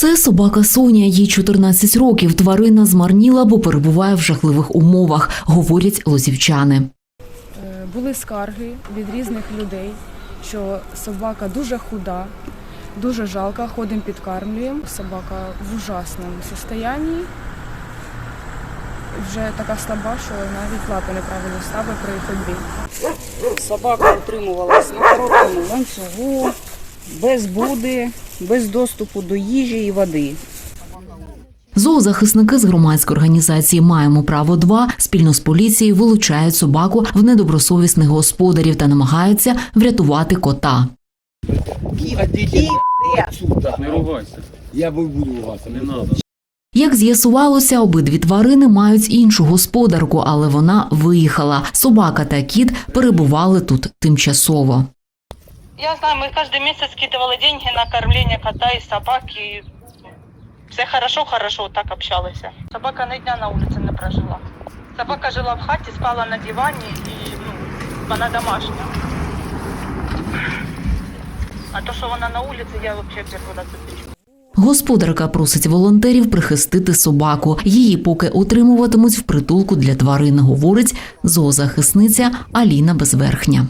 Це собака Соня, їй 14 років. Тварина змарніла, бо перебуває в жахливих умовах, говорять лозівчани. Е, Були скарги від різних людей, що собака дуже худа, дуже жалка, ходимо підкармлюємо. Собака в ужасному стані. Вже така слаба, що навіть лапи неправильно ставить при ходьбі. Собака утримувалась на короткому ланцюгу, без буди, без доступу до їжі і води. Зоозахисники з громадської організації Маємо право 2 спільно з поліцією вилучають собаку в недобросовісних господарів та намагаються врятувати кота. Як з'ясувалося, обидві тварини мають іншу господарку, але вона виїхала. Собака та кіт перебували тут тимчасово. Я знаю, мы каждый месяц скидывали деньги на кормление кота и собаки. Все хорошо-хорошо так общалися. Собака ни дня на улице не прожила. Собака жила в хаті, спала на дивані і ну, вона домашня. А то, що вона на вулиці, я взагалі перший раз це чую. Господарка просить волонтерів прихистити собаку. Її поки утримуватимуть в притулку для тварин, говорить зоозахисниця Аліна Безверхня.